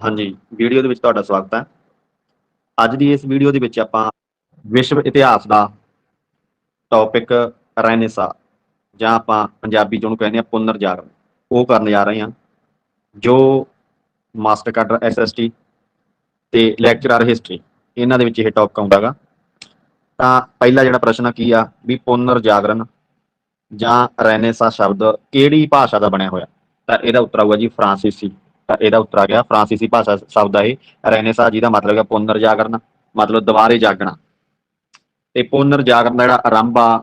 ਹਾਂਜੀ, ਵੀਡੀਓ ਦੇ ਵਿੱਚ ਤੁਹਾਡਾ ਸਵਾਗਤ ਹੈ। ਅੱਜ ਦੀ ਇਸ ਵੀਡੀਓ ਦੇ ਵਿੱਚ ਆਪਾਂ ਵਿਸ਼ਵ ਇਤਿਹਾਸ ਦਾ ਟੌਪਿਕ ਰੈਨੇਸਾ ਜਾਂ ਆਪਾਂ ਪੰਜਾਬੀ ਚ ਉਹਨੂੰ ਕਹਿੰਦੇ ਆ ਪੁਨਰ ਜਾਗਰਣ ਉਹ ਕਰਨ ਜਾ ਰਹੇ ਹਾਂ, ਜੋ ਮਾਸਟਰ ਕਾਡਰ ਐਸਐਸਟੀ ਤੇ ਲੈਕਚਰਰ ਹਿਸਟਰੀ ਇਹਨਾਂ ਦੇ ਵਿੱਚ ਇਹ ਟੌਪਿਕ ਆਉਂਦਾਗਾ ਤਾਂ ਪਹਿਲਾ ਜਿਹੜਾ ਪ੍ਰਸ਼ਨ ਕੀ ਆ? ਵੀ ਪੁਨਰ ਜਾਗਰਣ ਜਾਂ ਰੈਨੇਸਾ ਸ਼ਬਦ ਕਿਹੜੀ ਭਾਸ਼ਾ ਦਾ ਬਣਿਆ ਹੋਇਆ? ਤਾਂ ਇਹਦਾ ਉੱਤਰ ਆਊਗਾ ਜੀ ਫਰਾਂਸੀਸੀ। ਤਾਂ ਇਹਦਾ ਉੱਤਰ ਆ ਗਿਆ, ਫਰਾਂਸੀਸੀ ਭਾਸ਼ਾ ਸ਼ਬਦ ਆ ਇਹ। ਰੈਨੇਸਾ ਜਿਹਦਾ ਮਤਲਬ ਹੈ ਪੁਨਰ ਜਾਗਰਣ ਮਤਲਬ ਦੁਬਾਰੇ ਜਾਗਣਾ। ਤੇ ਪੁਨਰ ਜਾਗਰਣ ਦਾ ਜਿਹੜਾ ਆਰੰਭ ਆ,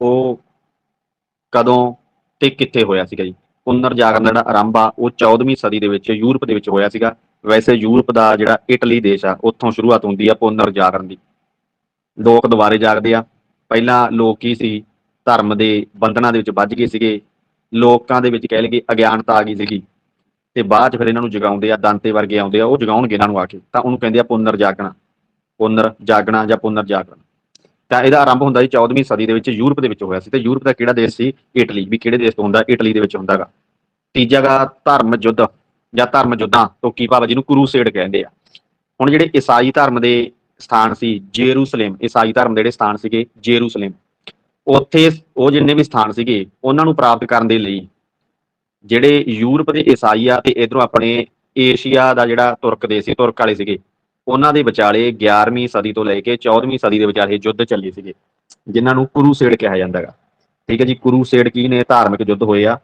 ਉਹ ਕਦੋਂ ਤੇ ਕਿੱਥੇ ਹੋਇਆ ਸੀਗਾ ਜੀ? ਪੁਨਰ ਜਾਗਰਣ ਦਾ ਜਿਹੜਾ ਆਰੰਭ ਆ, ਉਹ 14ਵੀਂ ਸਦੀ ਦੇ ਵਿੱਚ ਯੂਰਪ ਦੇ ਵਿੱਚ ਹੋਇਆ ਸੀਗਾ। ਵੈਸੇ ਯੂਰਪ ਦਾ ਜਿਹੜਾ ਇਟਲੀ ਦੇਸ਼ ਆ, ਉੱਥੋਂ ਸ਼ੁਰੂਆਤ ਹੁੰਦੀ ਆ ਪੁਨਰ ਜਾਗਰਣ ਦੀ। ਲੋਕ ਦੁਬਾਰੇ ਜਾਗਦੇ ਆ। ਪਹਿਲਾਂ ਲੋਕ ਕੀ ਸੀ? ਧਰਮ ਦੇ ਬੰਧਨਾਂ ਦੇ ਵਿੱਚ ਵੱਜ ਗਏ ਸੀਗੇ। ਲੋਕਾਂ ਦੇ ਵਿੱਚ ਕਹਿ ਲਈਏ ਅਗਿਆਨਤਾ ਆ ਗਈ ਸੀਗੀ। ਤੇ ਬਾਅਦ ਚ ਫਿਰ ਇਹਨਾਂ ਨੂੰ ਜਗਾਉਂਦੇ ਆ, ਦਾਂਤੇ ਵਰਗੇ ਆਉਂਦੇ ਆ, ਉਹ ਜਗਾਉਣਗੇ ਇਹਨਾਂ ਨੂੰ ਆ ਕੇ। ਤਾਂ ਉਹਨੂੰ ਕਹਿੰਦੇ ਆ ਪੁਨਰ ਜਾਗਣਾ। ਪੁਨਰ ਜਾਗਣਾ ਜਾਂ ਪੁਨਰ ਜਾਗਰਣ ਤਾਂ ਇਹਦਾ ਆਰੰਭ ਹੁੰਦਾ ਜੀ 14ਵੀਂ ਸਦੀ ਦੇ ਵਿੱਚ ਯੂਰਪ ਦੇ ਵਿੱਚ ਹੋਇਆ ਸੀ। ਤੇ ਯੂਰਪ ਦਾ ਕਿਹੜਾ ਦੇਸ਼ ਸੀ? ਇਟਲੀ। ਵੀ ਕਿਹੜੇ ਦੇਸ਼ ਤੋਂ ਹੁੰਦਾ? ਇਟਲੀ ਦੇ ਵਿੱਚ ਹੁੰਦਾਗਾ। ਤੀਜਾ ਗਾ ਧਰਮ ਯੁੱਧ ਜਾਂ ਧਰਮ ਯੁੱਧਾਂ ਤੋਂ ਕੀ ਭਾਵ ਜਿਹਨੂੰ ਕਰੂਸੇਡ ਕਹਿੰਦੇ ਆ। ਹੁਣ ਜਿਹੜੇ ਈਸਾਈ ਧਰਮ ਦੇ ਸਥਾਨ ਸੀ, ਜੇਰੂਸਲਮ, ਈਸਾਈ ਧਰਮ ਦੇ ਜਿਹੜੇ ਸਥਾਨ ਸੀਗੇ, ਜੇਰੂਸਲਮ। ਉੱਥੇ ਉਹ ਜਿੰਨੇ ਵੀ ਸਥਾਨ ਸੀਗੇ, ਉਹਨਾਂ ਨੂੰ ਪ੍ਰਾਪਤ ਕਰਨ ਦੇ ਲਈ ਜਿਹੜੇ ਯੂਰਪ ਦੇ ਈਸਾਈ ਆ ਤੇ ਇਧਰੋਂ ਆਪਣੇ ਏਸ਼ੀਆ ਦਾ ਜਿਹੜਾ ਤੁਰਕ ਦੇ ਸੀ, ਤੁਰਕ ਵਾਲੇ ਸੀਗੇ, ਉਹਨਾਂ ਦੇ ਵਿਚਾਲੇ 11ਵੀਂ ਸਦੀ ਤੋਂ ਲੈ ਕੇ 14ਵੀਂ ਸਦੀ ਦੇ ਵਿਚਾਲੇ ਯੁੱਧ ਚੱਲੇ ਸੀਗੇ, ਜਿਨ੍ਹਾਂ ਨੂੰ ਕਰੂਸੇਡ ਕਿਹਾ ਜਾਂਦਾ ਹੈਗਾ ਠੀਕ ਹੈ ਜੀ, ਕਰੂਸੇਡ ਕੀ ਨੇ? ਧਾਰਮਿਕ ਯੁੱਧ ਹੋਏ ਆ।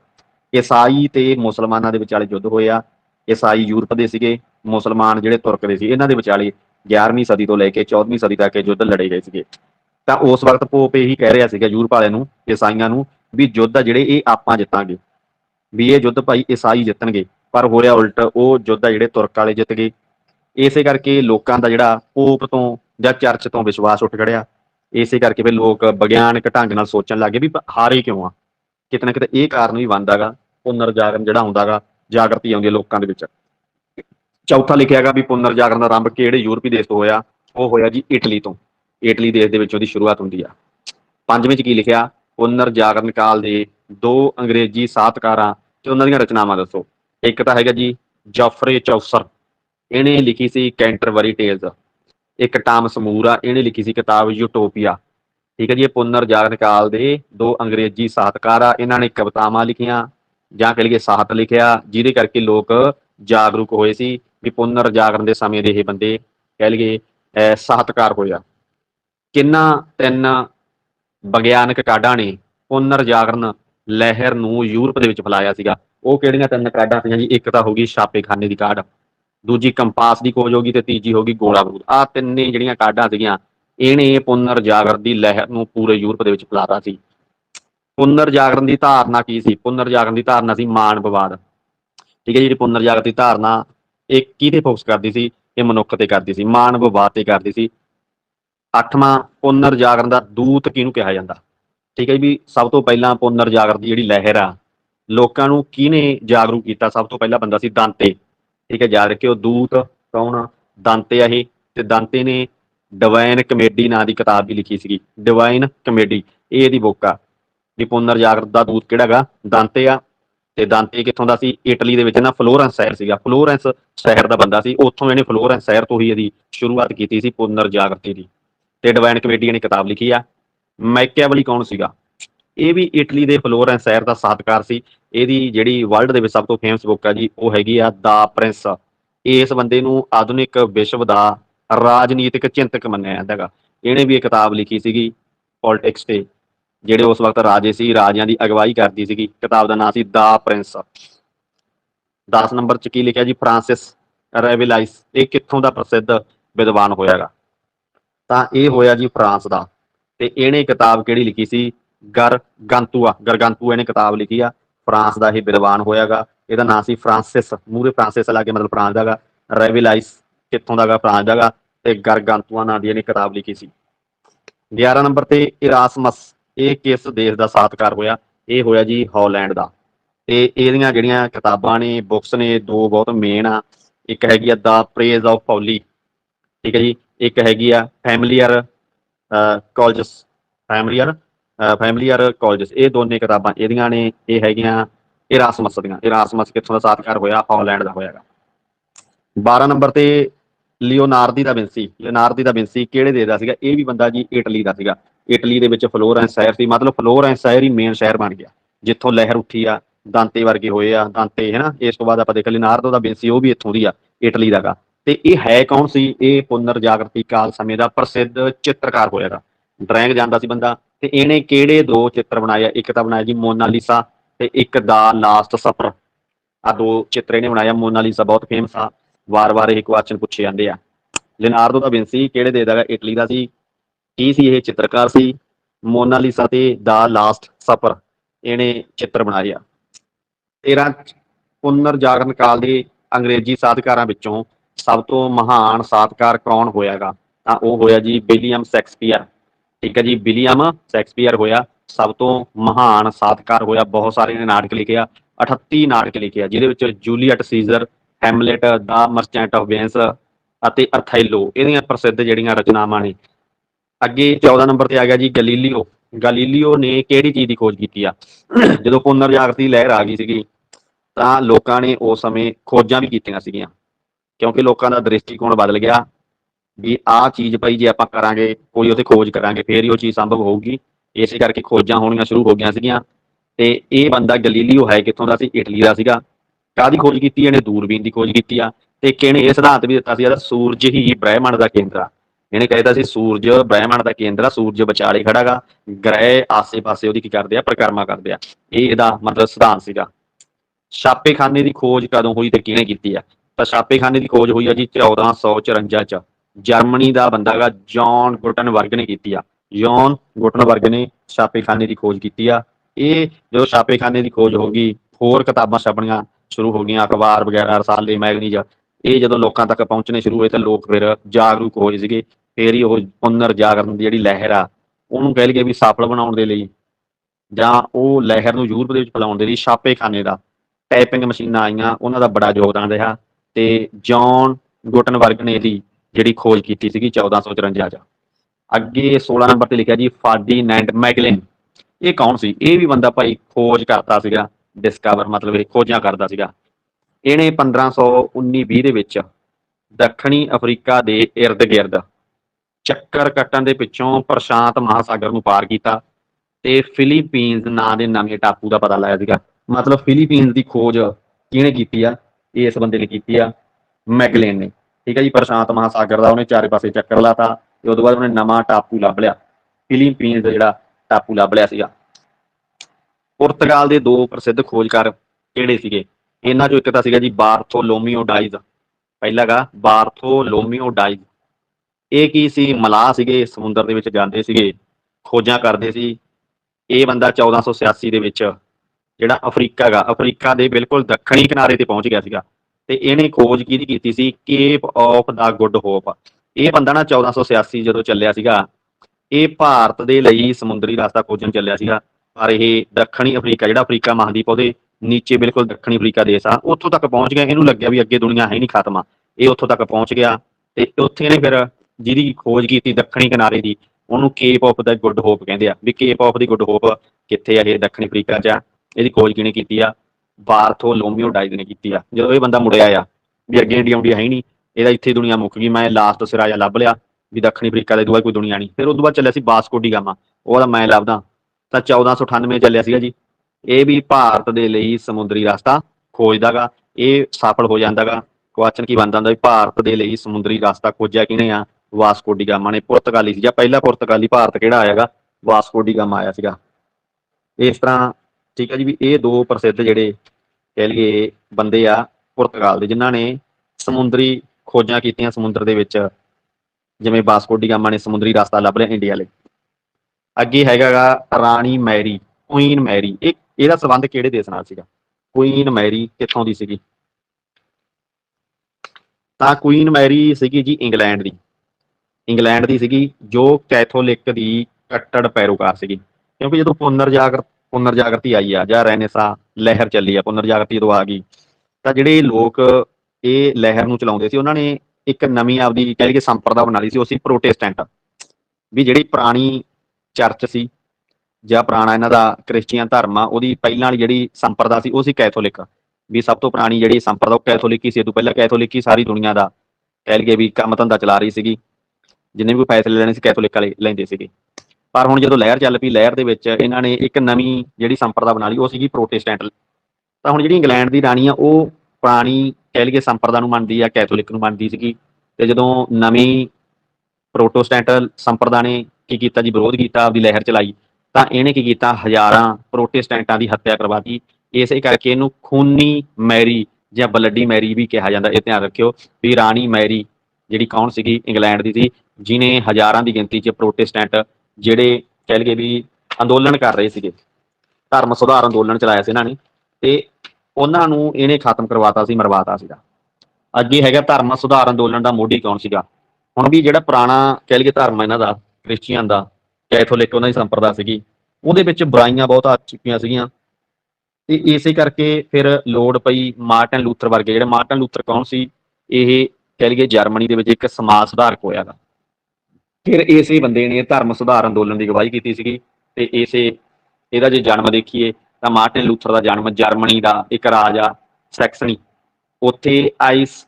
ਈਸਾਈ ਤੇ ਮੁਸਲਮਾਨਾਂ ਦੇ ਵਿਚਾਲੇ ਯੁੱਧ ਹੋਏ ਆ। ਈਸਾਈ ਯੂਰਪ ਦੇ ਸੀਗੇ, ਮੁਸਲਮਾਨ ਜਿਹੜੇ ਤੁਰਕ ਦੇ ਸੀ, ਇਹਨਾਂ ਦੇ ਵਿਚਾਲੇ 11ਵੀਂ ਸਦੀ ਤੋਂ ਲੈ ਕੇ 14ਵੀਂ ਸਦੀ ਤੱਕ ਇਹ ਯੁੱਧ ਲੜੇ ਗਏ ਸੀਗੇ। ਤਾਂ ਉਸ ਵਕਤ ਪੋਪ ਇਹੀ ਕਹਿ ਰਿਹਾ ਸੀਗਾ ਯੂਰਪ ਵਾਲਿਆਂ ਨੂੰ, ਈਸਾਈਆਂ ਨੂੰ, ਵੀ ਯੁੱਧ ਆ ਜਿਹੜੇ ਇਹ ਆਪਾਂ ਜਿੱਤਾਂਗੇ। ਵੀ ਇਹ ਯੁੱਧ ਭਾਈ ਈਸਾਈ ਜਿੱਤਣਗੇ, ਪਰ ਹੋ ਰਿਹਾ ਉਲਟ, ਉਹ ਯੁੱਧ ਆ ਜਿਹੜੇ ਤੁਰਕ ਵਾਲੇ ਜਿੱਤ ਗਏ। ਇਸੇ ਕਰਕੇ ਲੋਕਾਂ ਦਾ ਜਿਹੜਾ ਪੋਪ ਤੋਂ ਜਾਂ ਚਰਚ ਤੋਂ ਵਿਸ਼ਵਾਸ ਉੱਠ ਖੜਿਆ। ਇਸੇ ਕਰਕੇ ਵੀ ਲੋਕ ਵਿਗਿਆਨਕ ਢੰਗ ਨਾਲ ਸੋਚਣ ਲੱਗੇ ਵੀ ਪ- ਹਾਰੇ ਕਿਉਂ ਆ? ਕਿਤੇ ਨਾ ਕਿਤੇ ਇਹ ਕਾਰਨ ਵੀ ਬਣਦਾਗਾ ਪੁਨਰ ਜਾਗਰਣ ਜਿਹੜਾ ਹੁੰਦਾਗਾ, ਜਾਗਰਤੀ ਆਉਂਦੀ ਹੈ ਲੋਕਾਂ ਦੇ ਵਿੱਚ। ਚੌਥਾ ਲਿਖਿਆਗਾ ਵੀ ਪੁਨਰ ਜਾਗਰਨ ਦਾ ਆਰੰਭ ਕਿਹੜੇ ਯੂਰਪੀ ਦੇਸ਼ ਤੋਂ ਹੋਇਆ? ਉਹ ਹੋਇਆ ਜੀ ਇਟਲੀ ਤੋਂ। ਇਟਲੀ ਦੇਸ਼ ਦੇ ਵਿੱਚ ਉਹਦੀ ਸ਼ੁਰੂਆਤ ਹੁੰਦੀ ਆ। ਪੰਜਵੇਂ ਚ ਕੀ ਲਿਖਿਆ? ਪੁਨਰ ਜਾਗਰਨ ਕਾਲ ਦੇ ਦੋ ਅੰਗਰੇਜ਼ੀ ਸਾਹਿਤਕਾਰਾਂ ਤੇ ਉਹਨਾਂ ਦੀਆਂ ਰਚਨਾਵਾਂ ਦੱਸੋ। ਇੱਕ ਤਾਂ ਹੈਗਾ ਜੀ ਜਫਰੇ ਚੌਸਰ। ਇਹਨੇ ਲਿਖੀ ਸੀ ਕੈਂਟਰਬਰੀ ਟੇਲਸ ਇੱਕ ਟਾਮਸ ਮੂਰ ਆ ਇਹਨੇ ਲਿਖੀ ਸੀ ਕਿਤਾਬ ਯੂਟੋਪੀਆ। ਠੀਕ ਹੈ ਜੀ, ਇਹ ਪੁਨਰ ਜਾਗਰਣ ਕਾਲ ਦੇ ਦੋ ਅੰਗਰੇਜ਼ੀ ਸਾਹਿਤਕਾਰ ਆ ਇਹਨਾਂ ਨੇ ਕਵਿਤਾਵਾਂ ਲਿਖੀਆਂ, ਜਾਂ ਕਹ ਲਈਏ ਸਾਹਿਤ ਲਿਖਿਆ, ਜਿਹਦੇ ਕਰਕੇ ਲੋਕ ਜਾਗਰੂਕ ਹੋਏ ਸੀ ਵੀ ਪੁਨਰ ਜਾਗਰਣ ਦੇ ਸਮੇਂ ਦੇ ਇਹ ਬੰਦੇ, ਕਹਿ ਲਈਏ, ਅਹ ਸਾਹਿਤਕਾਰ ਹੋਇਆ। ਕਿੰਨਾ ਤਿੰਨ ਵਿਗਿਆਨਕ ਕਾਢਾਂ ਨੇ ਪੁਨਰ ਜਾਗਰਣ ਲਹਿਰ ਨੂੰ ਯੂਰਪ ਦੇ ਵਿੱਚ ਫੈਲਾਇਆ ਸੀਗਾ। ਉਹ ਕਿਹੜੀਆਂ ਤਿੰਨ ਕਾਢਾਂ ਸੀਗੀਆਂ ਜੀ? ਇੱਕ ਤਾਂ ਹੋ ਗਈ ਛਾਪੇਖਾਨੇ ਦੀ ਕਾਢ, ਦੂਜੀ ਕੰਪਾਸ ਦੀ ਖੋਜ ਹੋ ਗਈ ਤੇ ਤੀਜੀ ਹੋ ਗਈ ਗੋਲਾ ਬਰੂਦ ਆ ਤਿੰਨੇ ਜਿਹੜੀਆਂ ਕਾਢਾਂ ਸੀਗੀਆਂ, ਇਹਨੇ ਪੁਨਰ ਜਾਗਰਣ ਦੀ ਲਹਿਰ ਨੂੰ ਪੂਰੇ ਯੂਰਪ ਦੇ ਵਿੱਚ ਫੈਲਾਤਾ ਸੀ। ਪੁਨਰ ਜਾਗਰਣ ਦੀ ਧਾਰਨਾ ਕੀ ਸੀ? ਪੁਨਰ ਜਾਗਰਣ ਦੀ ਧਾਰਨਾ ਸੀ ਮਾਨਵਵਾਦ ਠੀਕ ਹੈ ਜਿਹੜੀ ਪੁਨਰ ਜਾਗਰਣ ਦੀ ਧਾਰਨਾ ਇਹ ਕਿਹਦੇ ਫੋਕਸ ਕਰਦੀ ਸੀ? ਇਹ ਮਨੁੱਖ ਤੇ ਕਰਦੀ ਸੀ ਮਾਨਵਵਾਦ ਤੇ ਕਰਦੀ ਸੀ। ਅੱਠਵਾਂ ਪੁਨਰ ਜਾਗਰਣ ਦਾ ਦੂਤ ਕਿਹਨੂੰ ਕਿਹਾ ਜਾਂਦਾ? ਠੀਕ ਹੈ ਜੀ, ਵੀ ਸਭ ਤੋਂ ਪਹਿਲਾਂ ਪੁਨਰ ਜਾਗਰਣ ਦੀ ਜਿਹੜੀ ਲਹਿਰ ਆ, ਲੋਕਾਂ ਨੂੰ ਕਿਹਨੇ ਜਾਗਰੂਕ ਕੀਤਾ? ਸਭ ਤੋਂ ਪਹਿਲਾਂ ਬੰਦਾ ਸੀ ਦਾਂਤੇ। ਠੀਕ ਹੈ, ਯਾਦ ਰੱਖਿਓ ਦੂਤ ਕੌਣ ਆ? ਦਾਂਤੇ ਆ ਇਹ। ਤੇ ਦਾਂਤੇ ਨੇ ਡਿਵਾਈਨ ਕਮੇਡੀ ਨਾਂ ਦੀ ਕਿਤਾਬ ਵੀ ਲਿਖੀ ਸੀਗੀ। ਡਿਵਾਈਨ ਕਮੇਡੀ ਇਹ ਇਹਦੀ ਬੁੱਕ ਆ। ਵੀ ਪੁਨਰ ਜਾਗਰਣ ਦਾ ਦੂਤ ਕਿਹੜਾਗਾ ਦਾਂਤੇ ਆ। ਤੇ ਦਾਂਤੇ ਕਿੱਥੋਂ ਦਾ ਸੀ? ਇਟਲੀ ਦੇ ਵਿੱਚ ਨਾ, ਫਲੋਰੈਂਸ ਸ਼ਹਿਰ ਸੀਗਾ। ਫਲੋਰੈਂਸ ਸ਼ਹਿਰ ਦਾ ਬੰਦਾ ਸੀ। ਉੱਥੋਂ ਇਹਨੇ ਫਲੋਰੈਂਸ ਸ਼ਹਿਰ ਤੋਂ ਹੀ ਇਹਦੀ ਸ਼ੁਰੂਆਤ ਕੀਤੀ ਸੀ ਪੁਨਰ ਜਾਗਰਤੀ ਦੀ। ਤੇ ਡਿਵਾਈਨ ਕਮੇਡੀ ਨੇ ਕਿਤਾਬ ਲਿਖੀ ਆ। ਮੈਕੈਵਲੀ ਕੌਣ ਸੀਗਾ? ਇਹ ਵੀ ਇਟਲੀ ਦੇ ਫਲੋਰੈਂਸ ਸ਼ਹਿਰ ਦਾ ਸਾਹਿਤਕਾਰ ਸੀ। ਇਹਦੀ ਜਿਹੜੀ ਵਰਲਡ ਦੇ ਵਿੱਚ ਸਭ ਤੋਂ ਫੇਮਸ ਬੁੱਕ ਆ ਜੀ, ਉਹ ਹੈਗੀ ਆ ਦਾ ਪ੍ਰਿੰਸ ਇਸ ਬੰਦੇ ਨੂੰ ਆਧੁਨਿਕ ਵਿਸ਼ਵ ਦਾ ਰਾਜਨੀਤਿਕ ਚਿੰਤਕ ਮੰਨਿਆ ਜਾਂਦਾ ਹੈਗਾ। ਇਹਨੇ ਵੀ ਇਹ ਕਿਤਾਬ ਲਿਖੀ ਸੀਗੀ ਪੋਲਿਟਿਕਸ ਤੇ, ਜਿਹੜੇ ਉਸ ਵਕਤ ਰਾਜੇ ਸੀ, ਰਾਜਿਆਂ ਦੀ ਅਗਵਾਈ ਕਰਦੀ ਸੀਗੀ। ਕਿਤਾਬ ਦਾ ਨਾਮ ਸੀ ਦਾ ਪ੍ਰਿੰਸ 10 ਨੰਬਰ ਚ ਕੀ ਲਿਖਿਆ ਜੀ? ਫ੍ਰਾਂਸਿਸ ਰੈਵਿਲਾਈਸ ਇਹ ਕਿੱਥੋਂ ਦਾ ਪ੍ਰਸਿੱਧ ਵਿਦਵਾਨ ਹੋਇਆਗਾ ਤਾਂ ਇਹ ਹੋਇਆ ਜੀ ਫਰਾਂਸ ਦਾ। ਤੇ ਇਹਨੇ ਕਿਤਾਬ ਕਿਹੜੀ ਲਿਖੀ ਸੀ? ਗਰ ਗੰਤੂਆ ਗਰਗੰਤੂਆ ਇਹਨੇ ਕਿਤਾਬ ਲਿਖੀ ਆ। ਫਰਾਂਸ ਦਾ ਇਹ ਵਿਦਵਾਨ ਹੋਇਆਗਾ। ਇਹਦਾ ਨਾਮ ਸੀ ਫਰਾਂਸਿਸ ਮੂਰੇ ਫਰਾਂਸਿਸ ਲਾ ਕੇ ਮਤਲਬ ਫਰਾਂਸ ਦਾਗਾ ਰੈਵਿਲਾਈਸ ਕਿੱਥੋਂ ਦਾਗਾ ਫਰਾਂਸ ਦਾਗਾ ਤੇ ਗਰਗੰਤੂਆ ਨਾਂ ਦੀ ਇਹਨੇ ਕਿਤਾਬ ਲਿਖੀ ਸੀ। 11 ਨੰਬਰ ਤੇ ਇਰਾਸਮਸ, ਇਹ ਕਿਸ ਦੇਸ਼ ਦਾ ਸਾਹਿਤਕਾਰ ਹੋਇਆ? ਇਹ ਹੋਇਆ ਜੀ ਹਾਲੈਂਡ ਦਾ। ਤੇ ਇਹਦੀਆਂ ਜਿਹੜੀਆਂ ਕਿਤਾਬਾਂ ਨੇ, ਬੁੱਕਸ ਨੇ, ਦੋ ਬਹੁਤ ਮੇਨ ਆ। ਇੱਕ ਹੈਗੀ ਆ, ਦਾ ਪ੍ਰੇਜ਼ ਆਫ ਫੌਲੀ ਠੀਕ ਹੈ ਜੀ। ਇੱਕ ਹੈਗੀ ਆ familiar colloquies familiar familiar colloquies ਇਹ ਦੋਨੇ ਕਿਤਾਬਾਂ ਇਹਦੀਆਂ ਨੇ, ਇਹ ਹੈਗੀਆਂ ਇਰਾਸਮਸ ਦੀਆਂ। ਇਰਾਸਮਸ ਕਿੱਥੋਂ ਦਾ ਸਾਹਿਤਕਾਰ ਹੋਇਆ? ਹਾਲੈਂਡ ਦਾ ਹੋਇਆਗਾ। 12 ਨੰਬਰ ਤੇ ਲਿਓਨਾਰਦੀ ਦਾ ਵਿੰਸੀ। ਲਿਓਨਾਰਦੀ ਦਾ ਵਿੰਸੀ ਕਿਹੜੇ ਦੇਸ਼ ਦਾ ਸੀਗਾ? ਇਹ ਵੀ ਬੰਦਾ ਜੀ ਇਟਲੀ ਦਾ ਸੀਗਾ। ਇਟਲੀ ਦੇ ਵਿੱਚ ਫਲੋਰੈਂਸ ਸ਼ਹਿਰ ਸੀ। ਮਤਲਬ ਫਲੋਰੈਂਸ ਸ਼ਹਿਰ ਹੀ ਮੇਨ ਸ਼ਹਿਰ ਬਣ ਗਿਆ। ਜਿੱਥੋਂ ਲਹਿਰ ਉੱਠੀ ਆ, ਦਾਂਤੇ ਵਰਗੇ ਹੋਏ ਆ, ਦਾਂਤੇ, ਹੈਨਾ? ਇਸ ਤੋਂ ਬਾਅਦ ਆਪਾਂ ਦੇਖ ਲਿਓਨਾਰਦੋ ਦਾ ਵਿੰਸੀ ਉਹ ਵੀ ਇੱਥੋਂ ਦੀ ਆ, ਇਟਲੀ ਦਾਗਾ ਤੇ ਇਹ ਹੈ ਕੌਣ ਸੀ? ਇਹ ਪੁਨਰ ਜਾਗਰਤੀ ਕਾਲ ਸਮੇਂ ਦਾ ਪ੍ਰਸਿੱਧ ਚਿੱਤਰਕਾਰ ਹੋਇਆਗਾ ਡਰਾਇੰਗ ਜਾਣਦਾ ਸੀ ਬੰਦਾ ਤੇ ਇਹਨੇ ਕਿਹੜੇ ਦੋ ਚਿੱਤਰ ਬਣਾਏ ਆ? ਇੱਕ ਤਾਂ ਬਣਾਇਆ ਜੀ ਮੋਨਾਲੀਸਾ ਤੇ ਇੱਕ ਦਾ ਲਾਸਟ ਸਫਰ। ਆ ਦੋ ਚਿੱਤਰ ਇਹਨੇ ਬਣਾਇਆ ਮੋਨਾਲੀਸਾ ਬਹੁਤ ਫੇਮਸ ਆ। ਵਾਰ-ਵਾਰ ਇਹ ਕੁਐਸਚਨ ਪੁੱਛੇ ਜਾਂਦੇ ਆ। ਲਿਨਾਰਡੋ ਦਾ ਵਿੰਸੀ ਕਿਹੜੇ ਦੇ ਦਾ ਇਟਲੀ ਦਾ ਸੀ। ਕੀ ਸੀ ਇਹ ਚਿੱਤਰਕਾਰ ਸੀ? ਮੋਨਾਲੀਸਾ ਤੇ ਦਾ ਲਾਸਟ ਸਫਰ। ਇਹਨੇ ਚਿੱਤਰ ਬਣਾਏ ਆ। 13 ਪੁਨਰ ਜਾਗਰਨ ਕਾਲ ਦੇ ਅੰਗਰੇਜ਼ੀ ਸਾਧਕਾਰਾਂ ਵਿੱਚੋਂ ਸਭ ਤੋਂ ਮਹਾਨ ਸਾਧਕਾਰ ਕੌਣ ਹੋਇਆਗਾ? ਤਾਂ ਉਹ ਹੋਇਆ ਜੀ ਵਿਲੀਅਮ ਸ਼ੈਕਸਪੀਅਰ। ਠੀਕ ਹੈ ਜੀ, ਵਿਲੀਅਮ ਸ਼ੈਕਸਪੀਅਰ ਹੋਇਆ। ਸਭ ਤੋਂ ਮਹਾਨ ਸਾਧਕਾਰ ਹੋਇਆ, ਬਹੁਤ ਸਾਰੇ ਨੇ ਨਾਟਕ ਲਿਖਿਆ ਆ 38 ਨਾਟਕ ਲਿਖੇ ਜਿਹਦੇ ਵਿੱਚ Juliet Caesar, Hamlet, the merchant of Venice ਅਤੇ ਅਥੈਲੋ ਇਹਦੀਆਂ ਪ੍ਰਸਿੱਧ ਜਿਹੜੀਆਂ ਰਚਨਾਵਾਂ ਨੇ। ਅੱਗੇ 14 ਨੰਬਰ ਤੇ ਆ ਗਿਆ ਜੀ ਗੈਲੀਲੀਓ। ਗੈਲੀਲੀਓ ਨੇ ਕਿਹੜੀ ਚੀਜ਼ ਦੀ ਖੋਜ ਕੀਤੀ ਆ? ਜਦੋਂ ਪੁਨਰ ਜਾਗਰਤੀ ਲਹਿਰ ਆ ਗਈ ਸੀਗੀ, ਤਾਂ ਲੋਕਾਂ ਨੇ ਉਸ ਸਮੇਂ ਖੋਜਾਂ ਵੀ ਕੀਤੀਆਂ ਸੀਗੀਆਂ। ਕਿਉਂਕਿ ਲੋਕਾਂ ਦਾ ਦ੍ਰਿਸ਼ਟੀਕੋਣ ਬਦਲ ਗਿਆ ਵੀ ਆਹ ਚੀਜ਼ ਭਾਈ ਜੇ ਆਪਾਂ ਕਰਾਂਗੇ, ਕੋਈ ਉਹਤੇ ਖੋਜ ਕਰਾਂਗੇ, ਫੇਰ ਹੀ ਉਹ ਚੀਜ਼ ਸੰਭਵ ਹੋਊਗੀ। ਇਸੇ ਕਰਕੇ ਖੋਜਾਂ ਹੋਣੀਆਂ ਸ਼ੁਰੂ ਹੋ ਗਈਆਂ ਸੀਗੀਆਂ। ਤੇ ਇਹ ਬੰਦਾ ਗਲੀਲੀਓ ਹੈ ਕਿੱਥੋਂ ਦਾ ਸੀ? ਇਟਲੀ ਦਾ ਸੀਗਾ। ਕਾਹਦੀ ਖੋਜ ਕੀਤੀ? ਇਹਨੇ ਦੂਰਬੀਨ ਦੀ ਖੋਜ ਕੀਤੀ ਆ। ਤੇ ਕਿਹਨੇ ਇਹ ਸਿਧਾਂਤ ਵੀ ਦਿੱਤਾ ਸੀ, ਇਹਦਾ ਸੂਰਜ ਹੀ ਬ੍ਰਹਿਮੰਡ ਦਾ ਕੇਂਦਰ ਆ। ਇਹਨੇ ਕਹਿਤਾ ਸੀ, ਸੂਰਜ ਬ੍ਰਹਿਮੰਡ ਦਾ ਕੇਂਦਰ ਆ, ਸੂਰਜ ਵਿਚਾਲੇ ਖੜਾਗਾ ਗ੍ਰਹਿ ਆਸੇ-ਪਾਸੇ ਉਹਦੀ ਕੀ ਕਰਦੇ ਆ? ਪਰਿਕਰਮਾ ਕਰਦੇ ਆ। ਇਹ ਇਹਦਾ ਮਤਲਬ ਸਿਧਾਂਤ ਸੀਗਾ। ਛਾਪੇਖਾਨੇ ਦੀ ਖੋਜ ਕਦੋਂ ਹੋਈ ਤੇ ਕਿਹਨੇ ਕੀਤੀ ਆ? ਤਾਂ ਛਾਪੇਖਾਨੇ ਦੀ ਖੋਜ ਹੋਈ ਆ ਜੀ 1454 ਚ। ਜਰਮਨੀ ਦਾ ਬੰਦਾ ਹੈਗਾ, ਜੌਨ ਗੁਟਨਬਰਗ ਨੇ ਕੀਤੀ ਆ। ਜੌਨ ਗੁਟਨਬਰਗ ਨੇ ਛਾਪੇਖਾਨੇ ਦੀ ਖੋਜ ਕੀਤੀ ਆ। ਇਹ ਜਦੋਂ ਛਾਪੇਖਾਨੇ ਦੀ ਖੋਜ ਹੋ ਗਈ, ਹੋਰ ਕਿਤਾਬਾਂ ਛਪਣੀਆਂ ਸ਼ੁਰੂ ਹੋ ਗਈਆਂ, ਅਖਬਾਰ ਵਗੈਰਾ, ਰਸਾਲੇ, ਮੈਗਨੀਜ। ਇਹ ਜਦੋਂ ਲੋਕਾਂ ਤੱਕ ਪਹੁੰਚਣੇ ਸ਼ੁਰੂ ਹੋਏ ਤਾਂ ਲੋਕ ਫਿਰ ਜਾਗਰੂਕ ਹੋਏ ਸੀਗੇ। ਫੇਰ ਹੀ ਉਹ ਪੁਨਰ ਜਾਗਰਨ ਦੀ ਜਿਹੜੀ ਲਹਿਰ ਆ, ਉਹਨੂੰ ਕਹਿ ਲਈਏ ਵੀ ਸਫਲ ਬਣਾਉਣ ਦੇ ਲਈ ਜਾਂ ਉਹ ਲਹਿਰ ਨੂੰ ਯੂਰਪ ਦੇ ਵਿੱਚ ਫੈਲਾਉਣ ਦੇ ਲਈ ਛਾਪੇਖਾਨੇ ਦਾ ਟਾਈਪਿੰਗ ਮਸ਼ੀਨਾਂ ਆਈਆਂ, ਉਹਨਾਂ ਦਾ ਬੜਾ ਯੋਗਦਾਨ ਰਿਹਾ। ਤੇ ਜੌਨ ਗੁਟਨਬਰਗ ਨੇ ਇਹਦੀ ਜਿਹੜੀ ਖੋਜ ਕੀਤੀ ਸੀਗੀ 1454 ਚ। ਅੱਗੇ 16 ਨੰਬਰ ਤੇ ਲਿਖਿਆ ਜੀ ਫਾਰਡੀਨੈਂਡ ਮੈਗਲਿਨ। ਇਹ ਕੌਣ ਸੀ? ਇਹ ਵੀ ਬੰਦਾ ਭਾਈ ਖੋਜ ਕਰਦਾ ਸੀਗਾ ਡਿਸਕਵਰ ਮਤਲਬ ਇਹ ਖੋਜਾਂ ਕਰਦਾ ਸੀਗਾ। ਇਹਨੇ 1519-20 ਦੇ ਵਿੱਚ ਦੱਖਣੀ ਅਫਰੀਕਾ ਦੇ ird-gird ਚੱਕਰ ਕੱਟਣ ਦੇ ਪਿੱਛੋਂ ਪ੍ਰਸ਼ਾਂਤ ਮਹਾਸਾਗਰ ਨੂੰ ਪਾਰ ਕੀਤਾ ਤੇ ਫਿਲੀਪੀਨਜ਼ ਨਾਂ ਦੇ ਨਵੇਂ ਟਾਪੂ ਦਾ ਪਤਾ ਲਾਇਆ ਸੀਗਾ। ਮਤਲਬ ਫਿਲੀਪੀਨਸ ਦੀ ਖੋਜ ਕਿਹਨੇ ਕੀਤੀ ਆ? ਇਸ ਬੰਦੇ ਨੇ ਕੀਤੀ ਆ ਮੈਗਲੇਨ ਨੇ। ਠੀਕ ਹੈ ਜੀ, ਪ੍ਰਸ਼ਾਂਤ ਮਹਾਸਾਗਰ ਦਾ ਉਹਨੇ ਚਾਰੇ ਪਾਸੇ ਚੱਕਰ ਲਾਤਾ ਤੇ ਉਦੋਂ ਬਾਅਦ ਉਹਨੇ ਨਵਾਂ ਟਾਪੂ ਲੱਭ ਲਿਆ। ਫਿਲੀਪੀਨਜ਼ ਦਾ ਜਿਹੜਾ ਟਾਪੂ ਲੱਭ ਲਿਆ ਸੀਗਾ। ਪੁਰਤਗਾਲ ਦੇ ਦੋ ਪ੍ਰਸਿੱਧ ਖੋਜਕਾਰ ਕਿਹੜੇ ਸੀਗੇ? ਇਹਨਾਂ ਚੋਂ ਇੱਕ ਤਾਂ ਸੀਗਾ ਜੀ ਬਾਰਥੋਲੋਮੀਓ ਡਾਈਜ਼ ਪਹਿਲਾਗਾ ਬਾਰਥੋਲੋਮੀਓ ਡਾਈਜ਼ ਇਹ ਕੀ ਸੀ? ਮਲਾਹ ਸੀਗੇ, ਸਮੁੰਦਰ ਦੇ ਵਿੱਚ ਜਾਂਦੇ ਸੀਗੇ, ਖੋਜਾਂ ਕਰਦੇ ਸੀ। ਇਹ ਬੰਦਾ 1486 ਦੇ ਵਿੱਚ ਜਿਹੜਾ ਅਫਰੀਕਾ ਹੈਗਾ, ਅਫਰੀਕਾ ਦੇ ਬਿਲਕੁਲ ਦੱਖਣੀ ਕਿਨਾਰੇ ਤੇ ਪਹੁੰਚ ਗਿਆ ਸੀਗਾ ਤੇ ਇਹਨੇ ਖੋਜ ਕਿਹਦੀ ਕੀਤੀ ਸੀ? Cape of the good hope ਇਹ ਬੰਦਾ ਨਾ 1486 ਜਦੋਂ ਚੱਲਿਆ ਸੀਗਾ, ਇਹ ਭਾਰਤ ਦੇ ਲਈ ਸਮੁੰਦਰੀ ਰਸਤਾ ਖੋਜਣ ਚੱਲਿਆ ਸੀਗਾ। ਪਰ ਇਹ ਦੱਖਣੀ ਅਫਰੀਕਾ, ਜਿਹੜਾ ਅਫਰੀਕਾ ਮਹਾਦੀਪ ਉਹਦੇ ਨੀਚੇ ਬਿਲਕੁਲ ਦੱਖਣੀ ਅਫਰੀਕਾ ਦੇਸ਼ ਆ, ਉੱਥੋਂ ਤੱਕ ਪਹੁੰਚ ਗਿਆ। ਇਹਨੂੰ ਲੱਗਿਆ ਵੀ ਅੱਗੇ ਦੁਨੀਆ ਹੈ ਨਹੀਂ ਖਤਮ ਆ। ਇਹ ਉੱਥੋਂ ਤੱਕ ਪਹੁੰਚ ਗਿਆ ਤੇ ਉੱਥੇ ਇਹਨੇ ਫਿਰ ਜਿਹਦੀ ਖੋਜ ਕੀਤੀ ਦੱਖਣੀ ਕਿਨਾਰੇ ਦੀ, ਉਹਨੂੰ cape of the good hope ਕਹਿੰਦੇ ਆ। ਵੀ cape of the good hope ਕਿੱਥੇ ਆ ਇਹ ਦੱਖਣੀ ਅਫਰੀਕਾ 'ਚ ਆ? ਇਹਦੀ ਖੋਜ ਕਿਹਨੇ ਕੀਤੀ ਆ? ਬਾਰਥੋਲੋਮੀਓ ਡਾਈਜ਼ ਨੇ ਕੀਤੀ ਆ। ਜਦੋਂ ਇਹ ਬੰਦਾ ਮੁੜਿਆ ਆ, ਵੀ ਅੱਗੇ ਇੰਡੀਆ ਇੰਡੀਆ ਹੈ ਨਹੀਂ, ਇਹਦਾ ਇੱਥੇ ਦੁਨੀਆ ਮੁੱਕ ਗਈ, ਮੈਂ ਲਾਸਟ ਸਿਰਾਜਾ ਲੱਭ ਲਿਆ, ਵੀ ਦੱਖਣੀ ਅਫਰੀਕਾ ਦੇ ਦੁਆ ਕੋਈ ਦੁਨੀਆ ਨਹੀਂ। ਫਿਰ ਉਦੋਂ ਬਾਅਦ ਚੱਲਿਆ ਸੀ ਬਾਸਕੋ ਗਾਮਾ ਉਹਦਾ ਮੈਂ ਲੱਭਦਾ। ਤਾਂ 1498 ਚੱਲਿਆ ਸੀਗਾ ਜੀ। ਇਹ ਵੀ ਭਾਰਤ ਦੇ ਲਈ ਸਮੁੰਦਰੀ ਰਸਤਾ ਖੋਜਦਾਗਾ, ਇਹ ਸਫਲ ਹੋ ਜਾਂਦਾਗਾ। ਕੁਐਸਚਨ ਕੀ ਬਣਦਾ ਹੁੰਦਾ ਵੀ ਭਾਰਤ ਦੇ ਲਈ ਸਮੁੰਦਰੀ ਰਸਤਾ ਖੋਜਿਆ ਕਿਹਨੇ ਆ? ਵਾਸਕੋ ਡੀ ਗਾਮਾ ਨੇ। ਪੁਰਤਗਾਲੀ ਸੀ ਜਾਂ ਪਹਿਲਾ ਪੁਰਤਗਾਲੀ ਭਾਰਤ ਕਿਹੜਾ ਆਇਆਗਾ? ਵਾਸਕੋ ਡੀ ਗਾਮਾ ਆਇਆ ਸੀਗਾ। ਇਸ ਤਰ੍ਹਾਂ ਠੀਕ ਹੈ ਜੀ, ਵੀ ਇਹ ਦੋ ਪ੍ਰਸਿੱਧ ਜਿਹੜੇ ਕਹਿ ਲਈਏ ਬੰਦੇ ਆ ਪੁਰਤਗਾਲ ਦੇ, ਜਿਨ੍ਹਾਂ ਨੇ ਸਮੁੰਦਰੀ ਖੋਜਾਂ ਕੀਤੀਆਂ ਸਮੁੰਦਰ ਦੇ ਵਿੱਚ, ਜਿਵੇਂ ਵਾਸਕੋ ਡੀ ਗਾਮਾ ਨੇ ਸਮੁੰਦਰੀ ਰਸਤਾ ਲੱਭ ਲਿਆ ਇੰਡੀਆ ਲਈ। ਅੱਗੇ ਹੈਗਾਗਾ ਰਾਣੀ ਮੈਰੀ, ਕੁਈਨ ਮੈਰੀ। ਇਹ, ਇਹਦਾ ਸੰਬੰਧ ਕਿਹੜੇ ਦੇਸ਼ ਨਾਲ ਸੀਗਾ? ਕੁਈਨ ਮੈਰੀ ਕਿੱਥੋਂ ਦੀ ਸੀਗੀ? ਤਾਂ ਕੁਈਨ ਮੈਰੀ ਸੀਗੀ ਜੀ ਇੰਗਲੈਂਡ ਦੀ। ਇੰਗਲੈਂਡ ਦੀ ਸੀਗੀ, ਜੋ ਕੈਥੋਲਿਕ ਦੀ ਕੱਟੜ ਪੈਰੋਕਾਰ ਸੀਗੀ। ਕਿਉਂਕਿ ਜਦੋਂ ਪੁਨਰ ਜਾਗਰ ਪੁਨਰ ਜਾਗਰਤੀ ਆਈ ਆ, ਜਾਂ ਰੈਨੇਸਾ ਲਹਿਰ ਚੱਲੀ ਆ ਪੁਨਰ ਜਾਗਰਤੀ ਜਦੋਂ ਆ ਗਈ, ਤਾਂ ਜਿਹੜੇ ਲੋਕ ਇਹ ਲਹਿਰ ਨੂੰ ਚਲਾਉਂਦੇ ਸੀ, ਉਹਨਾਂ ਨੇ ਇੱਕ ਨਵੀਂ ਆਪਦੀ ਕਹਿ ਲਈਏ ਸੰਪਰਦਾ ਬਣਾ ਲਈ ਸੀ, ਉਹ ਸੀ ਪ੍ਰੋਟੈਸਟੈਂਟ, ਵੀ ਜਿਹੜੀ ਪੁਰਾਣੀ ਚਰਚ ਸੀ, ਜਾਂ ਪੁਰਾਣਾ ਇਹਨਾਂ ਦਾ ਕ੍ਰਿਸਚੀਅਨ ਧਰਮ ਆ, ਉਹਦੀ ਪਹਿਲਾਂ ਵਾਲੀ ਜਿਹੜੀ ਸੰਪਰਦਾ ਸੀ, ਉਹ ਸੀ ਕੈਥੋਲਿਕ, ਵੀ ਸਭ ਤੋਂ ਪੁਰਾਣੀ ਜਿਹੜੀ ਸੰਪਰਦਾ, ਉਹ ਕੈਥੋਲਿਕ ਹੀ ਸੀ, ਇਹ ਤੋਂ ਪਹਿਲਾਂ ਕੈਥੋਲਿਕ ਹੀ ਸਾਰੀ ਦੁਨੀਆ ਦਾ ਕਹਿ ਲਈਏ ਵੀ ਕੰਮ ਧੰਦਾ ਚਲਾ ਰਹੀ ਸੀਗੀ, ਜਿੰਨੇ ਵੀ ਕੋਈ ਫੈਸਲੇ ਲੈਣੇ ਸੀ, ਕੈਥੋਲਿਕ ਵਾਲੇ ਲੈਂਦੇ ਸੀਗੇ। ਪਰ ਹੁਣ ਜਦੋਂ ਲਹਿਰ ਚੱਲ ਪਈ, ਲਹਿਰ ਦੇ ਵਿੱਚ ਇਹਨਾਂ ਨੇ ਇੱਕ ਨਵੀਂ ਜਿਹੜੀ ਸੰਪਰਦਾ ਬਣਾ ਲਈ, ਉਹ ਸੀਗੀ ਪ੍ਰੋਟੈਸਟੈਂਟ। ਤਾਂ ਹੁਣ ਜਿਹੜੀ ਇੰਗਲੈਂਡ ਦੀ ਰਾਣੀ ਆ, ਉਹ ਪੁਰਾਣੀ ਕਹਿ ਲਈਏ ਸੰਪਰਦਾ ਨੂੰ ਮੰਨਦੀ ਆ, ਕੈਥੋਲਿਕ ਨੂੰ ਮੰਨਦੀ ਸੀਗੀ। ਤੇ ਜਦੋਂ ਨਵੀਂ ਪ੍ਰੋਟੈਸਟੈਂਟ ਸੰਪਰਦਾ ਨੇ ਕੀ ਕੀਤਾ ਜੀ? ਵਿਰੋਧ ਕੀਤਾ, ਆਪਦੀ ਲਹਿਰ ਚਲਾਈ। ਤਾਂ ਇਹਨੇ ਕੀ ਕੀਤਾ? ਹਜ਼ਾਰਾਂ ਪ੍ਰੋਟੈਸਟੈਂਟਾਂ ਦੀ ਹੱਤਿਆ ਕਰਵਾਤੀ ਇਸੇ ਕਰਕੇ ਇਹਨੂੰ ਖੂਨੀ ਮੈਰੀ ਜਾਂ ਬਲੱਡੀ ਮੈਰੀ ਵੀ ਕਿਹਾ ਜਾਂਦਾ, ਇਹ ਧਿਆਨ ਰੱਖਿਓ ਵੀ ਰਾਣੀ ਮੈਰੀ ਜਿਹੜੀ ਕੌਣ ਸੀਗੀ? ਇੰਗਲੈਂਡ ਦੀ ਸੀ, ਜਿਨੇ ਹਜ਼ਾਰਾਂ ਦੀ ਗਿਣਤੀ 'ਚ ਪ੍ਰੋਟੈਸਟੈਂਟ ਜਿਹੜੇ ਕਹਿ ਲਈਏ ਵੀ ਅੰਦੋਲਨ ਕਰ ਰਹੇ ਸੀਗੇ, ਧਰਮ ਸੁਧਾਰ ਅੰਦੋਲਨ ਚਲਾਇਆ ਸੀ ਇਹਨਾਂ ਨੇ, ਤੇ ਉਹਨਾਂ ਨੂੰ ਇਹਨੇ ਖਤਮ ਕਰਵਾਤਾ ਸੀ, ਮਰਵਾਤਾ ਸੀਗਾ। ਅੱਗੇ ਹੈਗਾ ਧਰਮ ਸੁਧਾਰ ਅੰਦੋਲਨ ਦਾ ਮੋਢੀ ਕੌਣ ਸੀਗਾ? ਹੁਣ ਵੀ ਜਿਹੜਾ ਪੁਰਾਣਾ ਕਹਿ ਲਈਏ ਧਰਮ ਇਹਨਾਂ ਦਾ, ਕ੍ਰਿਸਚੀਅਨ ਦਾ ਕੈਥੋਲਿਕ ਉਹਨਾਂ ਦੀ ਸੰਪਰਦਾ ਸੀਗੀ, ਉਹਦੇ ਵਿੱਚ ਬੁਰਾਈਆਂ ਬਹੁਤ ਆ ਚੁੱਕੀਆਂ ਸੀਗੀਆਂ। ਤੇ ਇਸੇ ਕਰਕੇ ਫਿਰ ਲੋੜ ਪਈ ਮਾਰਟਨ ਲੂਥਰ ਵਰਗੇ, ਜਿਹੜੇ ਮਾਰਟਨ ਲੂਥਰ ਕੌਣ ਸੀ? ਇਹ ਕਹਿ ਲਈਏ ਜਰਮਨੀ ਦੇ ਵਿੱਚ ਇੱਕ ਸਮਾਜ ਸੁਧਾਰਕ ਹੋਇਆਗਾ ਫਿਰ ਇਸੇ ਬੰਦੇ ਨੇ ਧਰਮ ਸੁਧਾਰ ਅੰਦੋਲਨ ਦੀ ਅਗਵਾਈ ਕੀਤੀ ਸੀਗੀ ਤੇ ਇਸੇ ਇਹਦਾ ਜੇ ਜਨਮ ਦੇਖੀਏ ਤਾਂ ਮਾਰਟਿਨ ਲੂਥਰ ਦਾ ਜਨਮ ਜਰਮਨੀ ਦਾ ਇੱਕ ਰਾਜ ਆ ਸੈਕਸਨੀ ਉੱਥੇ ਆਈਸ